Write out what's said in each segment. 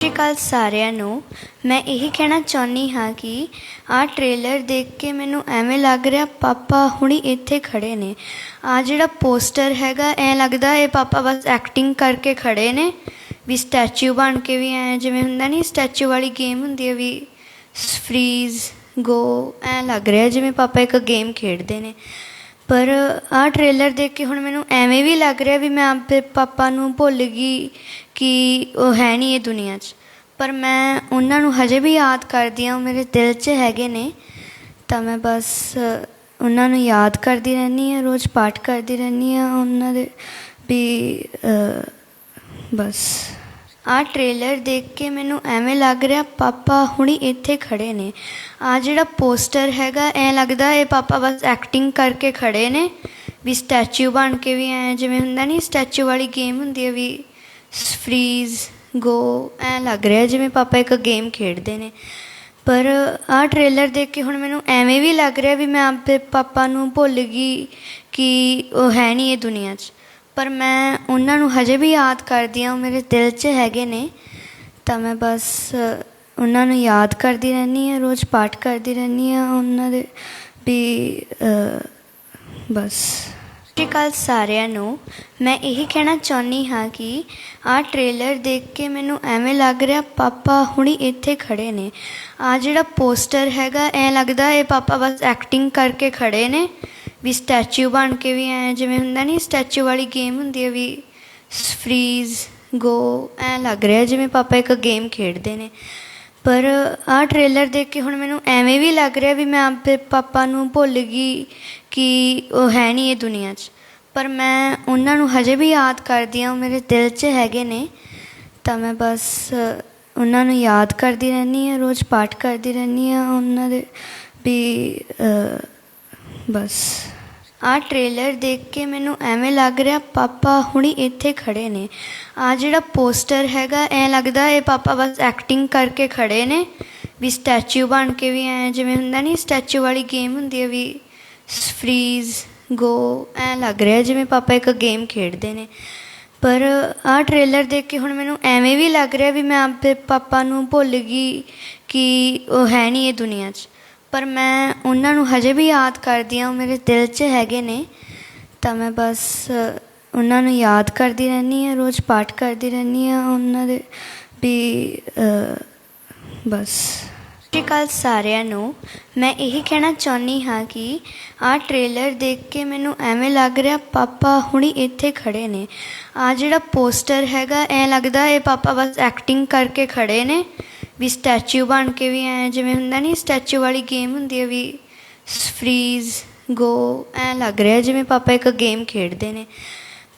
ਸਤਿ ਸ਼੍ਰੀ ਅਕਾਲ ਸਾਰਿਆਂ ਨੂੰ। ਮੈਂ ਇਹੀ ਕਹਿਣਾ ਚਾਹੁੰਦੀ ਹਾਂ ਕਿ ਆਹ ਟ੍ਰੇਲਰ ਦੇਖ ਕੇ ਮੈਨੂੰ ਐਵੇਂ ਲੱਗ ਰਿਹਾ ਪਾਪਾ ਹੁਣੀ ਇੱਥੇ ਖੜੇ ਨੇ। ਆ ਜਿਹੜਾ ਪੋਸਟਰ ਹੈਗਾ, ਐ ਲੱਗਦਾ ਇਹ ਪਾਪਾ ਬਸ ਐਕਟਿੰਗ ਕਰਕੇ ਖੜੇ ਨੇ। ਵੀ ਸਟੈਚੂ ਬਣ ਕੇ ਵੀ ਐ ਜਿਵੇਂ ਹੁੰਦਾ ਨਹੀਂ ਸਟੈਚੂ ਵਾਲੀ ਗੇਮ ਹੁੰਦੀ ਹੈ ਵੀ ਫਰੀਜ਼ ਗੋ ਐ ਲੱਗ ਰਿਹਾ ਜਿਵੇਂ ਪਾਪਾ ਇੱਕ ਗੇਮ ਖੇਡਦੇ ਨੇ। ਪਰ ਆਹ ਟ੍ਰੇਲਰ ਦੇਖ ਕੇ ਹੁਣ ਮੈਨੂੰ ਐਵੇਂ ਵੀ ਲੱਗ ਰਿਹਾ ਵੀ ਮੈਂ ਆਪਦੇ ਪਾਪਾ ਨੂੰ ਭੁੱਲ ਗਈ ਕਿ ਉਹ ਹੈ ਨਹੀਂ ਇਹ ਦੁਨੀਆ 'ਚ। ਪਰ ਮੈਂ ਉਹਨਾਂ ਨੂੰ ਹਜੇ ਵੀ ਯਾਦ ਕਰਦੀ ਹਾਂ, ਉਹ ਮੇਰੇ ਦਿਲ 'ਚ ਹੈਗੇ ਨੇ। ਤਾਂ ਮੈਂ ਬਸ ਉਹਨਾਂ ਨੂੰ ਯਾਦ ਕਰਦੀ ਰਹਿੰਦੀ ਹਾਂ, ਰੋਜ਼ ਪਾਠ ਕਰਦੀ ਰਹਿੰਦੀ ਹਾਂ ਉਹਨਾਂ ਦੇ ਵੀ ਬਸ। ਆਹ ਟ੍ਰੇਲਰ ਦੇਖ ਕੇ ਮੈਨੂੰ ਐਵੇਂ ਲੱਗ ਰਿਹਾ, ਪਾਪਾ ਹੁਣੀ ਇੱਥੇ ਖੜੇ ਨੇ। ਆ ਜਿਹੜਾ ਪੋਸਟਰ ਹੈਗਾ, ਐ ਲੱਗਦਾ ਇਹ ਪਾਪਾ ਬਸ ਐਕਟਿੰਗ ਕਰਕੇ ਖੜੇ ਨੇ। ਵੀ ਸਟੈਚੂ ਬਣ ਕੇ ਵੀ ਐ ਜਿਵੇਂ ਹੁੰਦਾ ਨਹੀਂ ਸਟੈਚੂ ਵਾਲੀ ਗੇਮ ਹੁੰਦੀ ਹੈ ਵੀ ਫਰੀਜ਼ ਗੋ ਐ ਲੱਗ ਰਿਹਾ ਜਿਵੇਂ ਪਾਪਾ ਇੱਕ ਗੇਮ ਖੇਡਦੇ ਨੇ। ਪਰ ਆਹ ਟ੍ਰੇਲਰ ਦੇਖ ਕੇ ਹੁਣ ਮੈਨੂੰ ਐਵੇਂ ਵੀ ਲੱਗ ਰਿਹਾ ਵੀ ਮੈਂ ਆਪਦੇ ਪਾਪਾ ਨੂੰ ਭੁੱਲ ਗਈ ਕਿ ਉਹ ਹੈ ਨਹੀਂ ਇਹ ਦੁਨੀਆ 'ਚ। ਪਰ ਮੈਂ ਉਹਨਾਂ ਨੂੰ ਹਜੇ ਵੀ ਯਾਦ ਕਰਦੀ ਹਾਂ, ਉਹ ਮੇਰੇ ਦਿਲ 'ਚ ਹੈਗੇ ਨੇ। ਤਾਂ ਮੈਂ ਬਸ ਉਹਨਾਂ ਨੂੰ ਯਾਦ ਕਰਦੀ ਰਹਿੰਦੀ ਹਾਂ, ਰੋਜ਼ ਪਾਠ ਕਰਦੀ ਰਹਿੰਦੀ ਹਾਂ, ਉਹਨਾਂ ਦੇ ਵੀ ਬਸ। ਸਤਿ ਸਾਰਿਆਂ ਨੂੰ। ਮੈਂ ਇਹੀ ਕਹਿਣਾ ਚਾਹੁੰਦੀ ਹਾਂ ਕਿ ਆਹ ਟ੍ਰੇਲਰ ਦੇਖ ਕੇ ਮੈਨੂੰ ਐਵੇਂ ਲੱਗ ਰਿਹਾ, ਪਾਪਾ ਹੁਣੀ ਇੱਥੇ ਖੜੇ ਨੇ। ਆ ਜਿਹੜਾ ਪੋਸਟਰ ਹੈਗਾ, ਐ ਲੱਗਦਾ ਇਹ ਪਾਪਾ ਬਸ ਐਕਟਿੰਗ ਕਰਕੇ ਖੜੇ ਨੇ। ਵੀ ਸਟੈਚੂ ਬਣ ਕੇ ਵੀ ਐ ਜਿਵੇਂ ਹੁੰਦਾ ਨਹੀਂ ਸਟੈਚੂ ਵਾਲੀ ਗੇਮ ਹੁੰਦੀ ਹੈ ਵੀ ਫਰੀਜ਼ ਗੋ ਐ ਲੱਗ ਰਿਹਾ ਜਿਵੇਂ ਪਾਪਾ ਇੱਕ ਗੇਮ ਖੇਡਦੇ ਨੇ। ਪਰ ਆਹ ਟ੍ਰੇਲਰ ਦੇਖ ਕੇ ਹੁਣ ਮੈਨੂੰ ਐਵੇਂ ਵੀ ਲੱਗ ਰਿਹਾ ਵੀ ਮੈਂ ਆਪਦੇ ਪਾਪਾ ਨੂੰ ਭੁੱਲ ਗਈ ਕਿ ਉਹ ਹੈ ਨਹੀਂ ਇਹ ਦੁਨੀਆ 'ਚ। ਪਰ ਮੈਂ ਉਹਨਾਂ ਨੂੰ ਹਜੇ ਵੀ ਯਾਦ ਕਰਦੀ ਹਾਂ, ਉਹ ਮੇਰੇ ਦਿਲ 'ਚ ਹੈਗੇ ਨੇ। ਤਾਂ ਮੈਂ ਬਸ ਉਹਨਾਂ ਨੂੰ ਯਾਦ ਕਰਦੀ ਰਹਿੰਦੀ ਹਾਂ, ਰੋਜ਼ ਪਾਠ ਕਰਦੀ ਰਹਿੰਦੀ ਹਾਂ ਉਹਨਾਂ ਦੇ ਵੀ ਬਸ। ਆਹ ਟ੍ਰੇਲਰ ਦੇਖ ਕੇ ਮੈਨੂੰ ਐਵੇਂ ਲੱਗ ਰਿਹਾ, ਪਾਪਾ ਹੁਣੀ ਇੱਥੇ ਖੜੇ ਨੇ। ਆ ਜਿਹੜਾ ਪੋਸਟਰ ਹੈਗਾ, ਐ ਲੱਗਦਾ ਇਹ ਪਾਪਾ ਬਸ ਐਕਟਿੰਗ ਕਰਕੇ ਖੜੇ ਨੇ। ਵੀ ਸਟੈਚੂ ਬਣ ਕੇ ਵੀ ਐ ਜਿਵੇਂ ਹੁੰਦਾ ਨਹੀਂ ਸਟੈਚੂ ਵਾਲੀ ਗੇਮ ਹੁੰਦੀ ਹੈ ਵੀ ਫਰੀਜ਼ ਗੋ ਐ ਲੱਗ ਰਿਹਾ ਜਿਵੇਂ ਪਾਪਾ ਇੱਕ ਗੇਮ ਖੇਡਦੇ ਨੇ। ਪਰ ਆਹ ਟ੍ਰੇਲਰ ਦੇਖ ਕੇ ਹੁਣ ਮੈਨੂੰ ਐਵੇਂ ਵੀ ਲੱਗ ਰਿਹਾ ਵੀ ਮੈਂ ਆਪਦੇ ਪਾਪਾ ਨੂੰ ਭੁੱਲ ਗਈ ਕਿ ਉਹ ਹੈ ਨਹੀਂ ਇਹ ਦੁਨੀਆ 'ਚ। ਪਰ ਮੈਂ ਉਹਨਾਂ ਨੂੰ ਹਜੇ ਵੀ ਯਾਦ ਕਰਦੀ ਹਾਂ, ਉਹ ਮੇਰੇ ਦਿਲ 'ਚ ਹੈਗੇ ਨੇ। ਤਾਂ ਮੈਂ ਬਸ ਉਹਨਾਂ ਨੂੰ ਯਾਦ ਕਰਦੀ ਰਹਿੰਦੀ ਹਾਂ, ਰੋਜ਼ ਪਾਠ ਕਰਦੀ ਰਹਿੰਦੀ ਹਾਂ, ਉਹਨਾਂ ਦੇ ਵੀ ਬਸ। ਸਤਿ ਸ਼੍ਰੀ ਅਕਾਲ ਸਾਰਿਆਂ ਨੂੰ। ਮੈਂ ਇਹੀ ਕਹਿਣਾ ਚਾਹੁੰਦੀ ਹਾਂ ਕਿ ਆਹ ਟ੍ਰੇਲਰ ਦੇਖ ਕੇ ਮੈਨੂੰ ਐਵੇਂ ਲੱਗ ਰਿਹਾ, ਪਾਪਾ ਹੁਣੀ ਇੱਥੇ ਖੜੇ ਨੇ। ਆ ਜਿਹੜਾ ਪੋਸਟਰ ਹੈਗਾ, ਐ ਲੱਗਦਾ ਇਹ ਪਾਪਾ ਬਸ ਐਕਟਿੰਗ ਕਰਕੇ ਖੜੇ ਨੇ। ਵੀ ਸਟੈਚੂ ਬਣ ਕੇ ਵੀ ਐ ਜਿਵੇਂ ਹੁੰਦਾ ਨਹੀਂ ਸਟੈਚੂ ਵਾਲੀ ਗੇਮ ਹੁੰਦੀ ਹੈ ਵੀ ਫਰੀਜ਼ ਗੋ ਐ ਲੱਗ ਰਿਹਾ ਜਿਵੇਂ ਪਾਪਾ ਇੱਕ ਗੇਮ ਖੇਡਦੇ ਨੇ।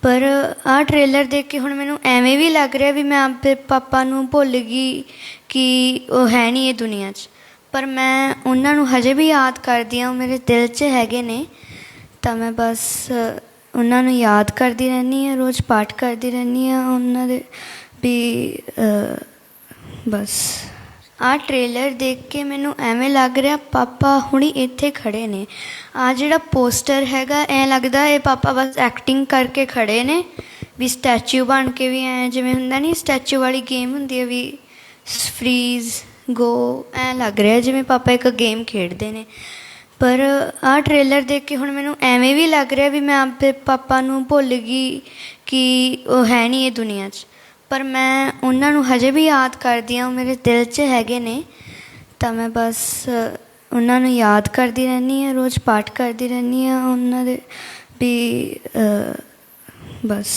ਪਰ ਆਹ ਟ੍ਰੇਲਰ ਦੇਖ ਕੇ ਹੁਣ ਮੈਨੂੰ ਐਵੇਂ ਵੀ ਲੱਗ ਰਿਹਾ ਵੀ ਮੈਂ ਆਪਦੇ ਪਾਪਾ ਨੂੰ ਭੁੱਲ ਗਈ ਕਿ ਉਹ ਹੈ ਨਹੀਂ ਇਹ ਦੁਨੀਆ 'ਚ। ਪਰ ਮੈਂ ਉਹਨਾਂ ਨੂੰ ਹਜੇ ਵੀ ਯਾਦ ਕਰਦੀ ਹਾਂ, ਉਹ ਮੇਰੇ ਦਿਲ 'ਚ ਹੈਗੇ ਨੇ। ਤਾਂ ਮੈਂ ਬਸ ਉਹਨਾਂ ਨੂੰ ਯਾਦ ਕਰਦੀ ਰਹਿੰਦੀ ਹਾਂ, ਰੋਜ਼ ਪਾਠ ਕਰਦੀ ਰਹਿੰਦੀ ਹਾਂ ਉਹਨਾਂ ਦੇ ਵੀ ਬਸ। ਆਹ ਟ੍ਰੇਲਰ ਦੇਖ ਕੇ ਮੈਨੂੰ ਐਵੇਂ ਲੱਗ ਰਿਹਾ, ਪਾਪਾ ਹੁਣੀ ਇੱਥੇ ਖੜੇ ਨੇ। ਆ ਜਿਹੜਾ ਪੋਸਟਰ ਹੈਗਾ, ਐ ਲੱਗਦਾ ਇਹ ਪਾਪਾ ਬਸ ਐਕਟਿੰਗ ਕਰਕੇ ਖੜੇ ਨੇ। ਵੀ ਸਟੈਚੂ ਬਣ ਕੇ ਵੀ ਐ ਜਿਵੇਂ ਹੁੰਦਾ ਨਹੀਂ ਸਟੈਚੂ ਵਾਲੀ ਗੇਮ ਹੁੰਦੀ ਹੈ ਵੀ ਫਰੀਜ਼ ਗੋ ਐ ਲੱਗ ਰਿਹਾ ਜਿਵੇਂ ਪਾਪਾ ਇੱਕ ਗੇਮ ਖੇਡਦੇ ਨੇ। ਪਰ ਆਹ ਟ੍ਰੇਲਰ ਦੇਖ ਕੇ ਹੁਣ ਮੈਨੂੰ ਐਵੇਂ ਵੀ ਲੱਗ ਰਿਹਾ ਵੀ ਮੈਂ ਆਪਦੇ ਪਾਪਾ ਨੂੰ ਭੁੱਲ ਗਈ ਕਿ ਉਹ ਹੈ ਨਹੀਂ ਇਹ ਦੁਨੀਆ 'ਚ। ਪਰ ਮੈਂ ਉਹਨਾਂ ਨੂੰ ਹਜੇ ਵੀ ਯਾਦ ਕਰਦੀ ਹਾਂ, ਉਹ ਮੇਰੇ ਦਿਲ 'ਚ ਹੈਗੇ ਨੇ। ਤਾਂ ਮੈਂ ਬਸ ਉਹਨਾਂ ਨੂੰ ਯਾਦ ਕਰਦੀ ਰਹਿੰਦੀ ਹਾਂ, ਰੋਜ਼ ਪਾਠ ਕਰਦੀ ਰਹਿੰਦੀ ਹਾਂ, ਉਹਨਾਂ ਦੇ ਵੀ ਬਸ।